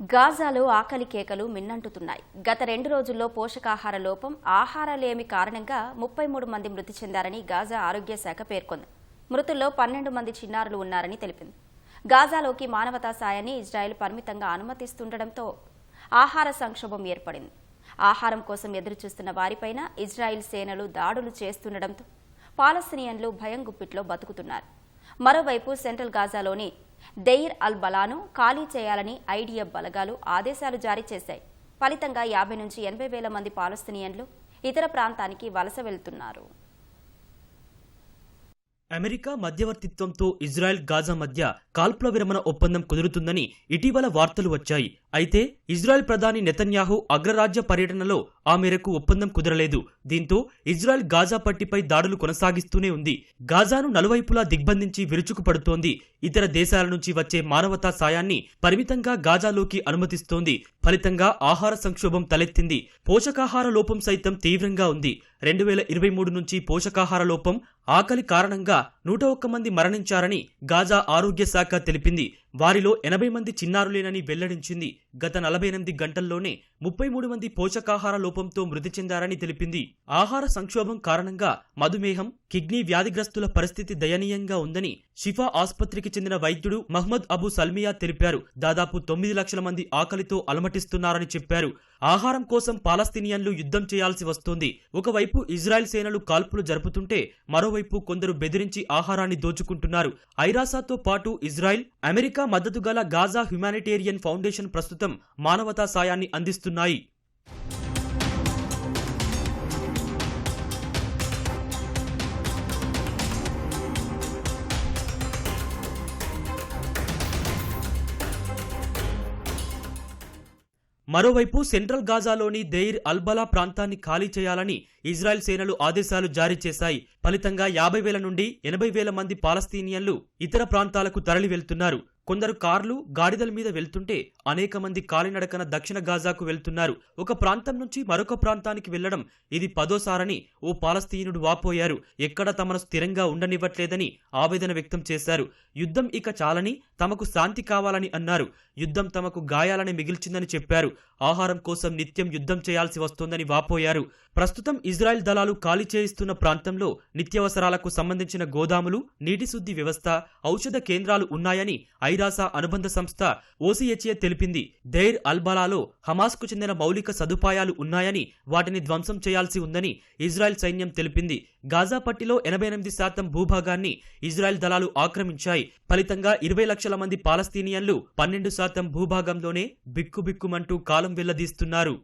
గాజాలో ఆకలి కేకలు మిన్నంటుతున్నాయి. గత రెండు రోజుల్లో పోషకాహార లోపం ఆహారలేమి కారణంగా ముప్పై మూడు మంది మృతి చెందారని గాజా ఆరోగ్య శాఖ పేర్కొంది. మృతుల్లో పన్నెండు మంది చిన్నారులు ఉన్నారని తెలిపింది. గాజాలోకి మానవతా సాయాన్ని ఇజ్రాయెల్ పరిమితంగా అనుమతిస్తుండటంతో ఆహార సంక్షోభం ఏర్పడింది. ఆహారం కోసం ఎదురుచూస్తున్న వారిపైన ఇజ్రాయిల్ సేనలు దాడులు చేస్తుండటంతో పాలస్తీనియన్లు భయం గుప్పిట్లో బతుకుతున్నారు. మరోవైపు సెంట్రల్ గాజాలోని దెయిర్ అల్ బలాను ఖాళీ చేయాలని ఐడిఎఫ్ బలగాలు ఆదేశాలు జారీ చేశాయి. ఫలితంగా యాభై నుంచి ఎనభై వేల మంది పాలస్తీనియన్లు ఇతర ప్రాంతానికి వలస వెళ్తున్నారు. అమెరికా మధ్యవర్తిత్వంతో ఇజ్రాయెల్ గాజా మధ్య కాల్పుల విరమణ ఒప్పందం కుదురుతుందని ఇటీవల వార్తలు వచ్చాయి. అయితే ఇజ్రాయెల్ ప్రధాని నెతన్యాహు అగ్రరాజ్య పర్యటనలో ఆ మేరకు ఒప్పందం కుదరలేదు. దీంతో ఇజ్రాయెల్ గాజా పట్టిపై దాడులు కొనసాగిస్తూనే ఉంది. గాజాను నలువైపులా దిగ్బంధించి విరుచుకుపడుతోంది. ఇతర దేశాల నుంచి వచ్చే మానవతా సాయాన్ని పరిమితంగా గాజాలోకి అనుమతిస్తోంది. ఫలితంగా ఆహార సంక్షోభం తలెత్తింది. పోషకాహార లోపం సైతం తీవ్రంగా ఉంది. రెండు వేల ఇరవై మూడు నుంచి పోషకాహార లోపం ఆకలి కారణంగా నూట ఒక్క మంది మరణించారని గాజా ఆరోగ్య శాఖ తెలిపింది. వారిలో ఎనభై మంది చిన్నారులేనని వెల్లడించింది. గత నలభై ఎనిమిది గంటల్లోనే ముప్పై మూడు మంది పోషకాహార లోపంతో మృతి చెందారని తెలిపింది. ఆహార సంక్షోభం కారణంగా మధుమేహం కిడ్నీ వ్యాధిగ్రస్తుల పరిస్థితి దయనీయంగా ఉందని షిఫా ఆసుపత్రికి చెందిన వైద్యుడు మహ్మద్ అబు సల్మియా తెలిపారు. దాదాపు తొమ్మిది లక్షల మంది ఆకలితో అలమటిస్తున్నారని చెప్పారు. ఆహారం కోసం పాలస్తీనియన్లు యుద్ధం చేయాల్సి వస్తోంది. ఒకవైపు ఇజ్రాయెల్ సేనలు కాల్పులు జరుపుతుంటే మరోవైపు కొందరు బెదిరించి ఆహారాన్ని దోచుకుంటున్నారు. ఐరాసాతో పాటు ఇజ్రాయెల్ అమెరికా మద్దతు గల గాజా హ్యుమానిటేరియన్ ఫౌండేషన్ ప్రస్తుతం మానవతా సాయాన్ని అందిస్తున్నాయి. మరోవైపు సెంట్రల్ గాజాలోని దెయిర్ అల్బలా ప్రాంతాన్ని ఖాళీ చేయాలని ఇజ్రాయెల్ సేనలు ఆదేశాలు జారీ చేశాయి. ఫలితంగా యాభై వేల నుండి ఎనభై వేల మంది పాలస్తీనియన్లు ఇతర ప్రాంతాలకు తరలి వెళ్తున్నారు కొందరు కార్లు గాడిదల మీద వెళ్తుంటే అనేక మంది కాలినడకన దక్షిణ గాజాకు వెళ్తున్నారు. ఒక ప్రాంతం నుంచి మరొక ప్రాంతానికి వెళ్ళడం ఇది పదోసారని ఓ పాలస్తీనుడు వాపోయారు. ఎక్కడ తమను స్థిరంగా ఉండనివ్వట్లేదని ఆవేదన వ్యక్తం చేశారు. యుద్ధం ఇక చాలని తమకు శాంతి కావాలని అన్నారు. యుద్ధం తమకు గాయాలని మిగిల్చిందని చెప్పారు. ఆహారం కోసం నిత్యం యుద్ధం చేయాల్సి వస్తోందని వాపోయారు. ప్రస్తుతం ఇజ్రాయెల్ దళాలు ఖాళీ చేయిస్తున్న ప్రాంతంలో నిత్యావసరాలకు సంబంధించిన గోదాములు నీటి శుద్ధి వ్యవస్థ ఔషధ కేంద్రాలు ఉన్నాయని ఐరాసా అనుబంధ సంస్థ ఓసీహెచ్ఏ తెలిపింది దైర్ అల్బలాలో హమాస్కు చెందిన మౌలిక సదుపాయాలు ఉన్నాయని వాటిని ధ్వంసం చేయాల్సి ఉందని ఇజ్రాయెల్ సైన్యం తెలిపింది. గాజా పట్టిలో ఎనభై ఎనిమిది శాతం భూభాగాన్ని ఇజ్రాయెల్ దళాలు ఆక్రమించాయి. ఫలితంగా ఇరవై లక్షల మంది పాలస్తీనియన్లు పన్నెండు శాతం భూభాగంలోనే బిక్కుబిక్కుమంటూ కాలం వెళ్ళదీస్తున్నారు